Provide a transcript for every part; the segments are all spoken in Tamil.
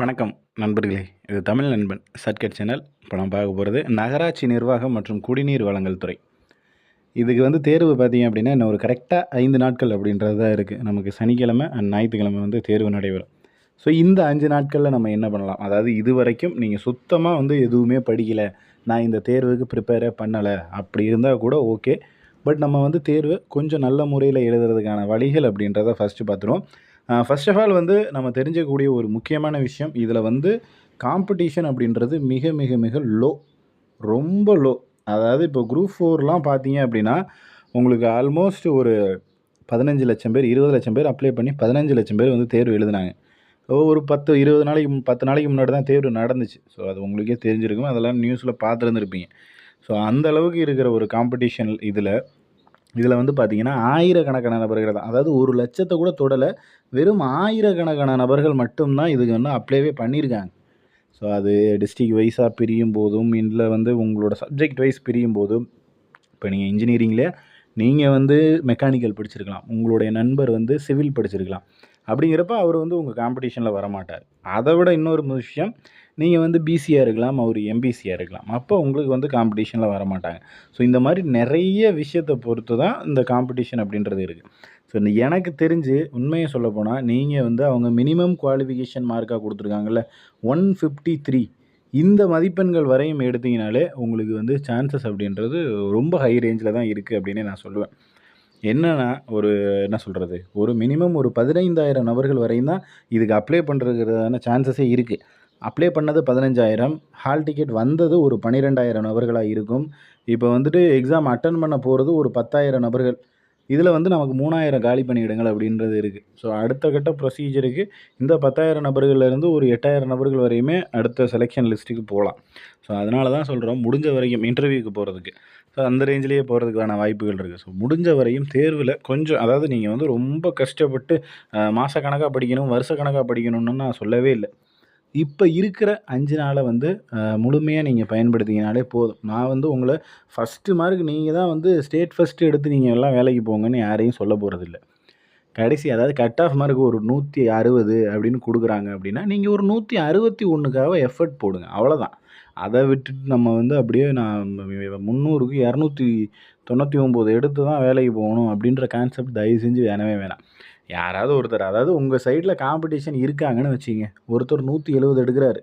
வணக்கம் நண்பர்களே. இது தமிழ் நண்பன் சர்க்கட் சேனல். இப்போ நம்ம பார்க்க போகிறது நகராட்சி நிர்வாகம் மற்றும் குடிநீர் வழங்கல் துறை. இதுக்கு வந்து தேர்வு பார்த்தீங்க அப்படின்னா இன்னும் ஒரு கரெக்டாக ஐந்து நாட்கள் அப்படின்றது தான் இருக்குது. நமக்கு சனிக்கிழமை அண்ட் ஞாயிற்றுக்கிழமை வந்து தேர்வு நடைபெறும். ஸோ இந்த அஞ்சு நாட்களில் நம்ம என்ன பண்ணலாம்? அதாவது இது வரைக்கும் நீங்கள் சுத்தமாக வந்து எதுவுமே படிக்கலை. நான் இந்த தேர்வுக்கு ப்ரிப்பேரே பண்ணலை. அப்படி இருந்தால் கூட ஓகே பட் நம்ம வந்து தேர்வு கொஞ்சம் நல்ல முறையில் எழுதுறதுக்கான வழிகள் அப்படின்றத ஃபஸ்ட்டு பார்த்துருவோம். ஃபர்ஸ்ட் ஆஃப் ஆல் வந்து நம்ம தெரிஞ்சக்கூடிய ஒரு முக்கியமான விஷயம் இதில் வந்து காம்படிஷன் அப்படின்றது மிக மிக மிக லோ ரொம்ப லோ அதாவது இப்போ குரூப் ஃபோர்லாம் பார்த்தீங்க அப்படின்னா உங்களுக்கு ஆல்மோஸ்ட் ஒரு பதினஞ்சு லட்சம் பேர் இருபது லட்சம் பேர் அப்ளை பண்ணி பதினஞ்சு லட்சம் பேர் வந்து தேர்வு எழுதுனாங்க. ஒரு பத்து இருபது நாளைக்கு பத்து நாளைக்கு முன்னாடி தான் தேர்வு நடந்துச்சு. ஸோ அது உங்களுக்கே தெரிஞ்சிருக்கும். அதெல்லாம் நியூஸில் பார்த்துருந்துருப்பீங்க. ஸோ அந்த அளவுக்கு இருக்கிற ஒரு காம்படிஷன் இதில் இதில் வந்து பார்த்தீங்கன்னா ஆயிரக்கணக்கான நபர்கள் தான். அதாவது ஒரு லட்சத்தை கூட தொடலை வெறும் ஆயிரக்கணக்கான நபர்கள் மட்டும்தான் இதுக்கு வந்து அப்ளைவே பண்ணியிருக்காங்க. ஸோ அது டிஸ்ட்ரிக் வைஸாக பிரியும் போதும் இதில் வந்து உங்களோட சப்ஜெக்ட் வைஸ் பிரியும் போதும் இப்போ நீங்கள் இன்ஜினியரிங்கில் நீங்கள் வந்து மெக்கானிக்கல் படிச்சிருக்கலாம். உங்களுடைய நண்பர் வந்து சிவில் படிச்சிருக்கலாம். அப்படிங்கிறப்ப அவர் வந்து உங்கள் காம்படிஷனில் வரமாட்டார். அதை விட இன்னொரு விஷயம் நீங்கள் வந்து பிசியாக இருக்கலாம் அவர் எம்பிசியாக இருக்கலாம். அப்போ உங்களுக்கு வந்து காம்படிஷனில் வரமாட்டாங்க. ஸோ இந்த மாதிரி நிறைய விஷயத்தை பொறுத்து தான் இந்த காம்படிஷன் அப்படின்றது இருக்குது ஸோ இந்த எனக்கு தெரிஞ்சு உண்மையை சொல்ல போனால் நீங்கள் வந்து அவங்க மினிமம் குவாலிஃபிகேஷன் மார்க்காக கொடுத்துருக்காங்கல்ல ஒன் ஃபிஃப்டி த்ரீ இந்த மதிப்பெண்கள் வரையும் எடுத்தீங்கனாலே உங்களுக்கு வந்து சான்சஸ் அப்படின்றது ரொம்ப ஹை ரேஞ்சில் தான் இருக்குது அப்படின்னு நான் சொல்லுவேன். என்னன்னா ஒரு என்ன சொல்கிறது ஒரு மினிமம் ஒரு பதினைந்தாயிரம் நபர்கள் வரையும் தான் இதுக்கு அப்ளை பண்ணுறதுக்கான சான்சஸே இருக்குது அப்ளை பண்ணது பதினஞ்சாயிரம். ஹால் டிக்கெட் வந்தது ஒரு பன்னிரெண்டாயிரம் நபர்களாக இருக்கும். இப்போ வந்துட்டு எக்ஸாம் அட்டன் பண்ண போகிறது ஒரு பத்தாயிரம் நபர்கள். இதில் வந்து நமக்கு மூணாயிரம் காலி பணியிடங்கள் அப்படின்றது இருக்குது ஸோ அடுத்த கட்ட ப்ரொசீஜருக்கு இந்த பத்தாயிரம் நபர்கள்லேருந்து ஒரு எட்டாயிரம் நபர்கள் வரையுமே அடுத்த செலெக்ஷன் லிஸ்ட்டுக்கு போகலாம். ஸோ அதனால தான் சொல்கிறோம் முடிஞ்ச வரைக்கும் இன்டர்வியூக்கு போகிறதுக்கு ஸோ அந்த ரேஞ்சிலேயே போகிறதுக்கான வாய்ப்புகள் இருக்குது ஸோ முடிஞ்ச வரையும் தேர்வில் கொஞ்சம் அதாவது நீங்கள் வந்து ரொம்ப கஷ்டப்பட்டு மாதக்கணக்காக படிக்கணும் வருஷக்கணக்காக படிக்கணும்னு நான் சொல்லவே இல்லை. இப்போ இருக்கிற அஞ்சு நாளை வந்து முழுமையாக நீங்கள் பயன்படுத்திங்கனாலே போதும். நான் வந்து உங்களை ஃபஸ்ட்டு மார்க் நீங்கள் தான் வந்து ஸ்டேட் ஃபஸ்ட்டு எடுத்து நீங்கள் எல்லாம் வேலைக்கு போங்கன்னு யாரையும் சொல்ல போகிறதில்ல கடைசி அதாவது கட் ஆஃப் மார்க் ஒரு நூற்றி அறுபது அப்படின்னு கொடுக்குறாங்க அப்படின்னா நீங்கள் ஒரு நூற்றி அறுபத்தி ஒன்றுக்காக எஃபர்ட் போடுங்க. அவ்வளோதான் அதை விட்டுட்டு நம்ம வந்து அப்படியே நான் முந்நூறுக்கு இரநூத்தி தொண்ணூற்றி ஒம்பது எடுத்து தான் வேலைக்கு போகணும் அப்படின்ற கான்செப்ட் தயவு செஞ்சு வேணவே வேணாம். யாராவது ஒருத்தர் அதாவது உங்கள் சைடில் காம்படிஷன் இருக்காங்கன்னு வச்சுங்க ஒருத்தர் நூற்றி எழுபது எடுக்கிறாரு.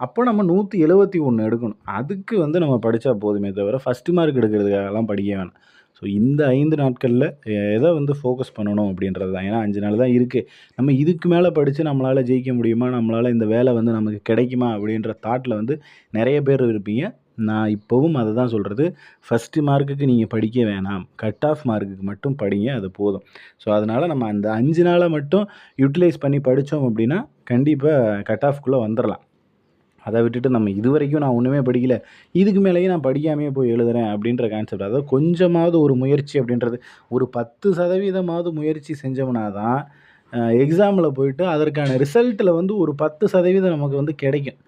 அப்போ நம்ம நூற்றி எழுபத்தி ஒன்று எடுக்கணும். அதுக்கு வந்து நம்ம படித்தா போதுமே தவிர ஃபஸ்ட்டு மார்க் எடுக்கிறதுக்காகலாம் படிக்க வேணாம். ஸோ இந்த ஐந்து நாட்களில் எதை வந்து ஃபோக்கஸ் பண்ணணும் அப்படின்றது தான். ஏன்னா அஞ்சு நாள் தான் இருக்குது நம்ம இதுக்கு மேலே படித்து நம்மளால் ஜெயிக்க முடியுமா? நம்மளால் இந்த வேலை வந்து நமக்கு கிடைக்குமா? அப்படின்ற தாட்டில் வந்து நிறைய பேர் இருப்பீங்க. நான் இப்போவும் அதை தான் சொல்கிறது ஃபஸ்ட்டு மார்க்குக்கு நீங்கள் படிக்க வேணாம். கட் ஆஃப் மார்க்குக்கு மட்டும் படிங்க அது போதும். ஸோ அதனால் நம்ம அந்த அஞ்சு நாளை மட்டும் யூட்டிலைஸ் பண்ணி படித்தோம் அப்படின்னா கண்டிப்பாக கட் ஆஃப்குள்ளே வந்துடலாம் அதை விட்டுட்டு நம்ம இது வரைக்கும் நான் ஒன்றுமே படிக்கல. இதுக்கு மேலேயும் நான் படிக்காமையே போய் எழுதுகிறேன் அப்படின்ற கான்செப்ட் அதாவது கொஞ்சமாவது ஒரு முயற்சி அப்படின்றது. ஒரு பத்து சதவீதமாவது முயற்சி செஞ்சோம்னா தான் எக்ஸாமில் போயிட்டு அதற்கான ரிசல்ட்டில் வந்து ஒரு பத்து சதவீதம் நமக்கு வந்து கிடைக்கும்.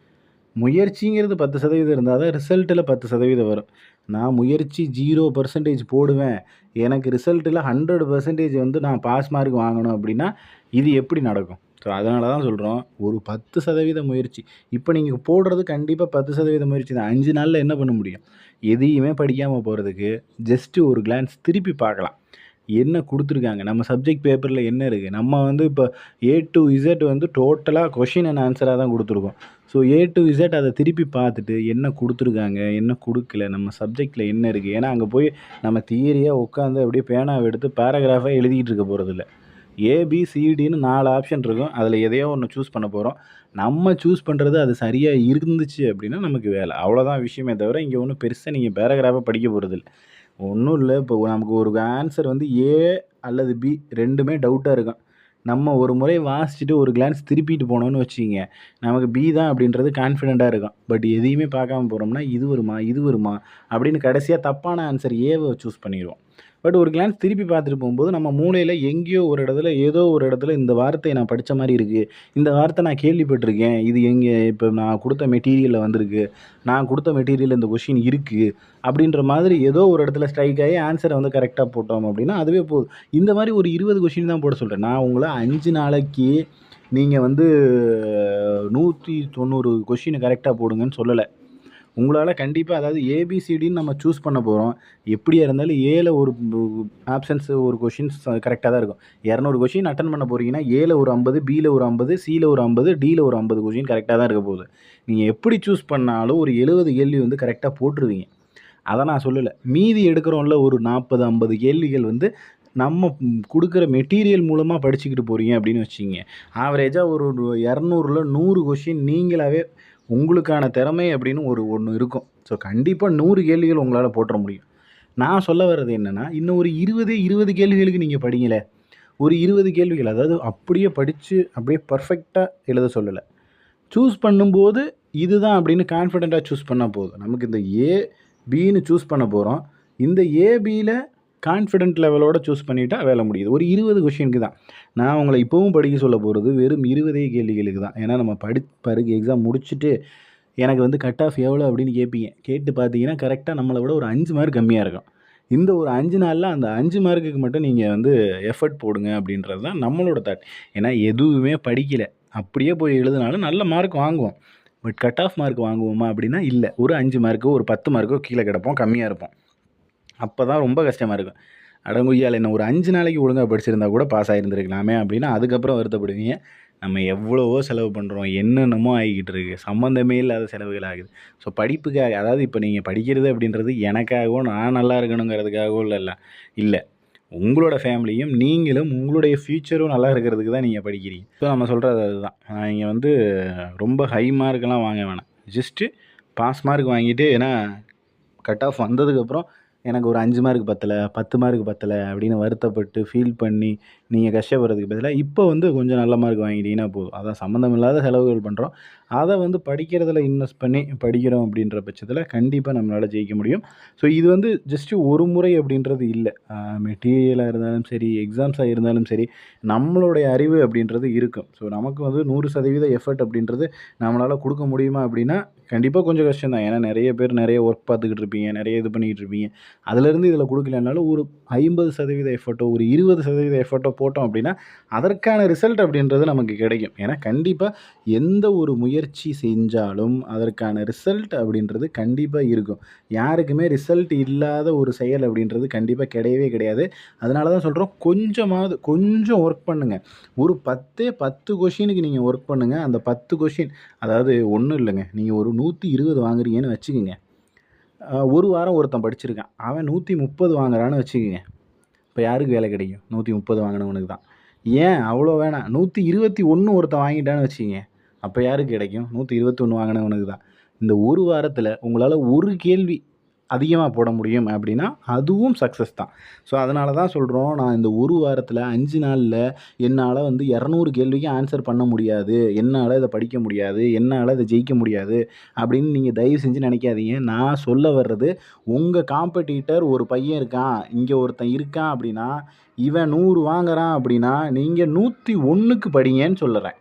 முயற்சிங்கிறது பத்து சதவீதம் இருந்தால் தான் ரிசல்ட்டில் பத்து சதவீதம் வரும். நான் முயற்சி ஜீரோ பர்சன்டேஜ் போடுவேன். எனக்கு ரிசல்ட்டில் ஹண்ட்ரட் பர்சன்டேஜ் வந்து நான் பாஸ் மார்க் வாங்கணும் அப்படின்னா இது எப்படி நடக்கும்? ஸோ அதனால தான் சொல்கிறோம் ஒரு பத்து சதவீத முயற்சி. இப்போ நீங்கள் போடுறது கண்டிப்பாக பத்து சதவீத முயற்சி தான். அஞ்சு நாளில் என்ன பண்ண முடியும்? எதையுமே படிக்காமல் போகிறதுக்கு ஜஸ்ட்டு ஒரு கிளான்ஸ் திருப்பி பார்க்கலாம். என்ன கொடுத்துருக்காங்க? நம்ம சப்ஜெக்ட் பேப்பரில் என்ன இருக்குது நம்ம வந்து இப்போ ஏ டு இசட் வந்து டோட்டலாக கொஷின் அண்ட் ஆன்சராக தான் கொடுத்துருக்கோம். ஸோ ஏ டு இசட் அதை திருப்பி பார்த்துட்டு என்ன கொடுத்துருக்காங்க? என்ன கொடுக்கல? நம்ம சப்ஜெக்டில் என்ன இருக்குது ஏன்னா அங்கே போய் நம்ம தியரியாக உட்காந்து அப்படியே பேனாவை எடுத்து பேராகிராஃபாக எழுதிக்கிட்டு இருக்க போகிறதில்ல ஏபிசிடின்னு நாலு ஆப்ஷன் இருக்கும். அதில் எதையோ ஒன்று சூஸ் பண்ண போகிறோம் நம்ம சூஸ் பண்ணுறது அது சரியாக இருந்துச்சு அப்படின்னா நமக்கு வேலை. அவ்வளோதான் விஷயமே தவிர இங்கே ஒன்றும் பெருசாக நீங்கள் பேராகிராஃபாக படிக்க போகிறதில்ல ஒன்றும் இல்லை. இப்போ நமக்கு ஒரு ஆன்சர் வந்து ஏ அல்லது பி ரெண்டுமே டவுட்டாக இருக்கும். நம்ம ஒரு முறை வாசிச்சுட்டு ஒரு கிளான்ஸ் திருப்பிட்டு போனோம்னு வச்சுக்கிங்க. நமக்கு பி தான் அப்படின்றது கான்ஃபிடெண்ட்டாக இருக்கும். பட் எதையுமே பார்க்காம போகிறோம்னா இது வருமா இது வருமா அப்படின்னு கடைசியாக தப்பான ஆன்சர் ஏவை சூஸ் பண்ணிடுவோம். பட் ஒரு கிளான்ஸ் திருப்பி பார்த்துட்டு போகும்போது நம்ம மூளையில் எங்கேயோ ஒரு இடத்துல ஏதோ ஒரு இடத்துல இந்த வார்த்தையை நான் படித்த மாதிரி இருக்குது இந்த வார்த்தை நான் கேள்விப்பட்டிருக்கேன். இது எங்கே இப்போ நான் கொடுத்த மெட்டீரியலில் வந்திருக்கு. நான் கொடுத்த மெட்டீரியல் இந்த கொஷின் இருக்குது அப்படின்ற மாதிரி ஏதோ ஒரு இடத்துல ஸ்ட்ரைக் ஆகி ஆன்சரை வந்து கரெக்டாக போட்டோம் அப்படின்னா அதுவே போதும். இந்த மாதிரி ஒரு இருபது கொஷின் தான் போட சொல்கிறேன் நான் உங்களை அஞ்சு நாளைக்கு நீங்கள் வந்து நூற்றி தொண்ணூறு கொஷின் கரெக்டாக போடுங்கன்னு சொல்லலை. உங்களால் கண்டிப்பாக அதாவது ஏபிசிடின்னு நம்ம சூஸ் பண்ண போகிறோம் எப்படியா இருந்தாலும் ஏல ஒரு ஆப்ஷன்ஸ் ஒரு கொஷின்ஸ் கரெக்டாக தான் இருக்கும். இரநூறு கொஷின் அட்டன் பண்ண போகிறீங்கன்னா ஏல ஒரு ஐம்பது பியில் ஒரு ஐம்பது சியில் ஒரு ஐம்பது டியில் ஒரு ஐம்பது கொஷின் கரெக்டாக தான் இருக்க போகுது. நீங்கள் எப்படி சூஸ் பண்ணாலும் ஒரு எழுபது கேள்வி வந்து கரெக்டாக போட்டுருவீங்க. அதை நான் சொல்லலை. மீதி எடுக்கிறோம்ல ஒரு நாற்பது ஐம்பது கேள்விகள் வந்து நம்ம கொடுக்குற மெட்டீரியல் மூலமாக படிச்சுக்கிட்டு போகிறீங்க அப்படின்னு வச்சுக்கிங்க. ஆவரேஜாக ஒரு இரநூறுல நூறு கொஷின் நீங்களாகவே உங்களுக்கான திறமை அப்படின்னு ஒரு ஒன்று இருக்கும். ஸோ கண்டிப்பாக நூறு கேள்விகள் உங்களால் போட்டுற முடியும். நான் சொல்ல வர்றது என்னென்னா இன்னும் ஒரு இருபது இருபது கேள்விகளுக்கு நீங்கள் படிங்களே ஒரு இருபது கேள்விகள் அதாவது அப்படியே படித்து அப்படியே பர்ஃபெக்டாக எழுத சொல்லலை. சூஸ் பண்ணும்போது இதுதான் அப்படின்னு கான்ஃபிடெண்ட்டாக சூஸ் பண்ணால் போதும். நமக்கு இந்த ஏ பின்னு சூஸ் பண்ண போகிறோம் இந்த ஏபியில் கான்ஃபிடென்ட் லெவலோட சூஸ் பண்ணிட்டா வேலை முடியுது. ஒரு இருபது கொஷினுக்கு தான். நான் உங்களை இப்போவும் படிக்க சொல்ல போகிறது வெறும் இருபதே கேள்விகளுக்கு தான். ஏன்னா நம்ம படி பருக்கு எக்ஸாம் முடிச்சுட்டு எனக்கு வந்து கட் ஆஃப் எவ்வளோ அப்படின்னு கேட்பீங்க கேட்டு பார்த்தீங்கன்னா கரெக்டாக நம்மளை விட ஒரு அஞ்சு மார்க் கம்மியாக இருக்கும். இந்த ஒரு அஞ்சு நாளில் அந்த அஞ்சு மார்க்குக்கு மட்டும் நீங்கள் வந்து எஃபர்ட் போடுங்க அப்படின்றது தான் நம்மளோட தாட் ஏன்னா எதுவுமே படிக்கலை. அப்படியே போய் எழுதினாலும் நல்ல மார்க் வாங்குவோம். பட் கட் ஆஃப் மார்க் வாங்குவோமா அப்படின்னா இல்லை. ஒரு அஞ்சு மார்க்கோ ஒரு பத்து மார்க்கோ கீழே கிடப்போம் கம்மியாக இருப்போம். அப்போ தான் ரொம்ப கஷ்டமாக இருக்கும். அடங்குய்யால் என்ன ஒரு அஞ்சு நாளைக்கு ஒழுங்காக படிச்சிருந்தா கூட பாஸ் ஆகிருந்துருக்கலாமே அப்படின்னா அதுக்கப்புறம் வருத்தப்படுவீங்க. நம்ம எவ்வளவோ செலவு பண்ணுறோம் என்னென்னமோ ஆகிக்கிட்டு இருக்குது சம்மந்தமே இல்லாத செலவுகள் ஆகுது. ஸோ படிப்புக்காக அதாவது இப்போ நீங்கள் படிக்கிறது அப்படின்றது எனக்காகவோ நான் நல்லா இருக்கணுங்கிறதுக்காகவோ இல்லை இல்லை. உங்களோட ஃபேமிலியும் நீங்களும் உங்களுடைய ஃப்யூச்சரும் நல்லா இருக்கிறதுக்கு தான் நீங்கள் படிக்கிறீங்க. ஸோ நம்ம சொல்கிறது அதுதான். நீங்கள் வந்து ரொம்ப ஹை மார்க்கெலாம் வாங்க வேணாம். ஜஸ்ட்டு பாஸ் மார்க் வாங்கிட்டு ஏன்னா கட் ஆஃப் வந்ததுக்கப்புறம் எனக்கு ஒரு அஞ்சு மார்க் பத்தலை பத்து மார்க் பத்தலை அப்படின்னு வருத்தப்பட்டு ஃபீல் பண்ணி நீங்கள் கஷ்டப்படுறதுக்கு பதிலாக இப்போ வந்து கொஞ்சம் நல்ல மார்க் வாங்கிட்டீங்கன்னா போதும். அதான் சம்மந்தம் இல்லாத செலவுகள் பண்ணுறோம் அதை வந்து படிக்கிறதுல இன்வெஸ்ட் பண்ணி படிக்கிறோம் அப்படின்ற பட்சத்தில் கண்டிப்பாக நம்மளால் ஜெயிக்க முடியும். ஸோ இது வந்து ஜஸ்ட்டு ஒரு முறை அப்படின்றது இல்லை. மெட்டீரியலாக இருந்தாலும் சரி எக்ஸாம்ஸாக இருந்தாலும் சரி நம்மளுடைய அறிவு அப்படின்றது இருக்கும். ஸோ நமக்கு வந்து நூறு சதவீத எஃபர்ட் அப்படின்றது நம்மளால் கொடுக்க முடியுமா அப்படின்னா கண்டிப்பாக கொஞ்சம் கஷ்டம் தான் ஏன்னா நிறைய பேர் நிறைய ஒர்க் பார்த்துக்கிட்டு இருப்பீங்க நிறைய இது பண்ணிக்கிட்டு இருப்பீங்க. அதுலேருந்து இதில் கொடுக்கலனாலும் ஒரு ஐம்பது சதவீத எஃபர்ட்டோ ஒரு இருபது சதவீத எஃபர்ட்டோ போட்டோம் அப்படின்னா அதற்கான ரிசல்ட் அப்படின்றது நமக்கு கிடைக்கும். ஏன்னா கண்டிப்பாக எந்த ஒரு முயற்சி செஞ்சாலும் அதற்கான ரிசல்ட் அப்படின்றது கண்டிப்பாக இருக்கும். யாருக்குமே ரிசல்ட் இல்லாத ஒரு செயல் அப்படின்றது கண்டிப்பாக கிடையவே கிடையாது. அதனால தான் சொல்கிறோம் கொஞ்சமாவது கொஞ்சம் ஒர்க் பண்ணுங்கள் ஒரு பத்தே பத்து கொஷினுக்கு நீங்கள் ஒர்க் பண்ணுங்கள் அந்த பத்து கொஷின் அதாவது ஒன்றும் இல்லைங்க. நீங்கள் ஒரு நூற்றி இருபது வாங்குறீங்கன்னு வச்சுக்கோங்க. ஒரு வாரம் ஒருத்தன் படிச்சிருக்கான். அவன் நூற்றி முப்பது வாங்குறான்னு வச்சுக்கோங்க. இப்போ யாருக்கு வேலை கிடைக்கும்? நூற்றி முப்பது வாங்கினவனுக்கு தான். ஏன் அவ்வளோ வேணாம்? நூற்றி இருபத்தி ஒன்று ஒருத்தன் வாங்கிட்டான்னு வச்சுக்கோங்க. அப்போ யாருக்கு கிடைக்கும்? நூற்றி இருபத்தி ஒன்று வாங்கினவனுக்கு தான். இந்த ஒரு வாரத்தில் உங்களால் ஒரு கேள்வி அதிகமாக போட முடியும் அப்படின்னா அதுவும் சக்ஸஸ் தான். ஸோ அதனால தான் சொல்கிறோம் நான் இந்த ஒரு வாரத்தில் அஞ்சு நாளில் என்னால் வந்து இரநூறு கேள்விக்கு ஆன்சர் பண்ண முடியாது. என்னால் இதை படிக்க முடியாது. என்னால் இதை ஜெயிக்க முடியாது. அப்படின்னு நீங்கள் தயவு செஞ்சு நினைக்காதீங்க. நான் சொல்ல வர்றது உங்கள் காம்படிட்டர் ஒரு பையன் இருக்கான் இங்கே ஒருத்தன் இருக்கான் அப்படின்னா இவன் நூறு வாங்குறான் அப்படின்னா நீங்கள் நூற்றி ஒன்றுக்கு படிங்கன்னு சொல்லுறேன்.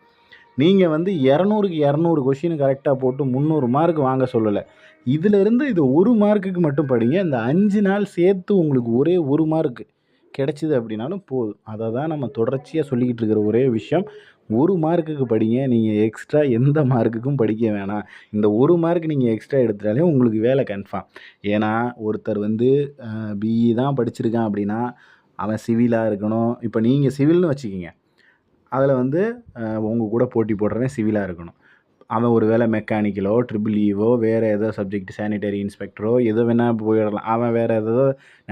நீங்கள் வந்து இரநூறுக்கு இரநூறு கொஷின் கரெக்டாக போட்டு முந்நூறு மார்க் வாங்க சொல்லலை. இதிலிருந்து இது ஒரு மார்க்குக்கு மட்டும் படிங்க. இந்த அஞ்சு நாள் சேர்த்து உங்களுக்கு ஒரே ஒரு மார்க்கு கிடச்சிது அப்படின்னாலும் போதும். அதை தான் நம்ம தொடர்ச்சியாக சொல்லிக்கிட்டு இருக்கிற ஒரே விஷயம். ஒரு மார்க்குக்கு படிங்க. நீங்கள் எக்ஸ்ட்ரா எந்த மார்க்குக்கும் படிக்க வேணாம். இந்த ஒரு மார்க் நீங்கள் எக்ஸ்ட்ரா எடுத்துட்டாலே உங்களுக்கு வேலை கன்ஃபார்ம். ஏன்னா ஒருத்தர் வந்து பிஇ தான் படிச்சிருக்கான் அப்படின்னா அவன் சிவிலாக இருக்கணும். இப்போ நீங்கள் சிவில்னு வச்சுக்கிங்க. அதில் வந்து உங்கள் கூட போட்டி போடுறவன் சிவிலாக இருக்கணும். அவன் ஒரு வேளை மெக்கானிக்கலோ ட்ரிபிள் ஈவோ வேறு ஏதோ சப்ஜெக்ட் சானிடரி இன்ஸ்பெக்டரோ எதோ வேணால் போயிடலாம். அவன் வேறு ஏதோ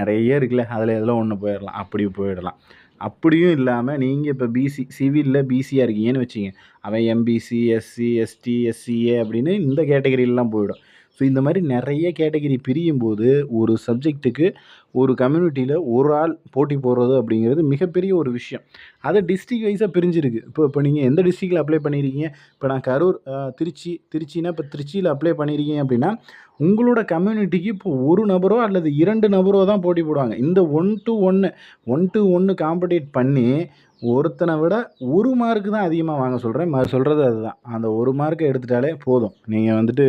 நிறைய இருக்குல்ல அதில் எதில் ஒன்று போயிடலாம். அப்படி போயிடலாம். அப்படியும் இல்லாமல் நீங்கள் இப்போ பிசி சிவிலில் பிசியாக இருக்கீங்கன்னு வச்சிங்க அவன் எம்பிசி எஸ்சி எஸ்டி எஸ்சிஏ அப்படின்னு இந்த கேட்டகரியிலலாம் போயிடும். ஸோ இந்த மாதிரி நிறைய கேட்டகிரி பிரியும் போது ஒரு சப்ஜெக்ட்டுக்கு ஒரு கம்யூனிட்டியில் ஒரு ஆள் போட்டி போடுறது அப்படிங்கிறது மிகப்பெரிய ஒரு விஷயம். அதை டிஸ்ட்ரிக் வைஸாக பிரிஞ்சிருக்கு. இப்போ இப்போ நீங்கள் எந்த டிஸ்ட்ரிக்டில் அப்ளை பண்ணியிருக்கீங்க இப்போ நான் கரூர் திருச்சி திருச்சினா இப்போ திருச்சியில் அப்ளை பண்ணியிருக்கீங்க அப்படின்னா உங்களோட கம்யூனிட்டிக்கு இப்போ ஒரு நபரோ அல்லது இரண்டு நபரோ தான் போட்டி போடுவாங்க. இந்த ஒன் டு ஒன்று ஒன் டு ஒன்று காம்படேட் பண்ணி ஒருத்தனை விட ஒரு மார்க்கு தான் அதிகமாக வாங்க சொல்கிறேன் சொல்கிறது அதுதான். அந்த ஒரு மார்க்கை எடுத்துட்டாலே போதும். நீங்கள் வந்துட்டு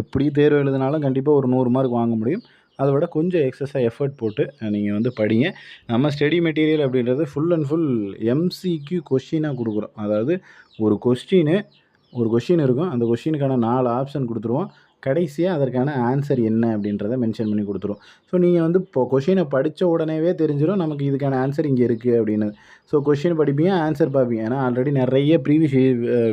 எப்படி தேர்வு எழுதினாலும் கண்டிப்பாக ஒரு நூறு மார்க் வாங்க முடியும். அதை விட கொஞ்சம் எக்ஸஸாக எஃபர்ட் போட்டு நீங்கள் வந்து படிங்க. நம்ம ஸ்டடி மெட்டீரியல் அப்படின்றது ஃபுல் அண்ட் ஃபுல் எம்சிக்யூ கொஷினாக கொடுக்குறோம். அதாவது ஒரு கொஸ்டினு ஒரு கொஷின் இருக்கும். அந்த கொஷினுக்கான நாலு ஆப்ஷன் கொடுத்துருவோம். கடைசியாக அதற்கான ஆன்சர் என்ன அப்படின்றத மென்ஷன் பண்ணி கொடுத்துரும் ஸோ நீங்கள் வந்து இப்போ கொஷினை படித்த உடனேவே தெரிஞ்சிடும் நமக்கு இதுக்கான ஆன்சர் இங்கே இருக்குது அப்படின்னு. ஸோ கொஷின் படிப்பீங்க ஆன்சர் பார்ப்பீங்க. ஏன்னா ஆல்ரெடி நிறைய ப்ரீவியஸ்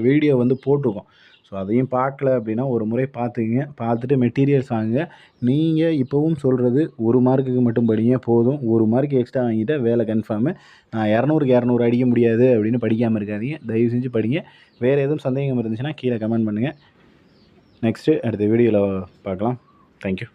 வீடியோ வந்து போட்டிருக்கோம். ஸோ அதையும் பார்க்கல அப்படின்னா ஒரு முறை பார்த்துக்குங்க. பார்த்துட்டு மெட்டீரியல்ஸ் வாங்குங்க. நீங்கள் இப்போவும் சொல்கிறது ஒரு மார்க்குக்கு மட்டும் படிங்க போதும். ஒரு மார்க் எக்ஸ்ட்ரா வாங்கிட்டா வேலை கன்ஃபார்மு நான் இரநூறுக்கு இரநூறு அடிக்க முடியாது அப்படின்னு படிக்காமல் இருக்காதீங்க. தயவு செஞ்சு படிங்க. வேறு எதுவும் சந்தேகம் இருந்துச்சுன்னா கீழே கமெண்ட் பண்ணுங்கள் நெக்ஸ்ட்டு அடுத்த வீடியோவில் பார்க்கலாம். தேங்க்யூ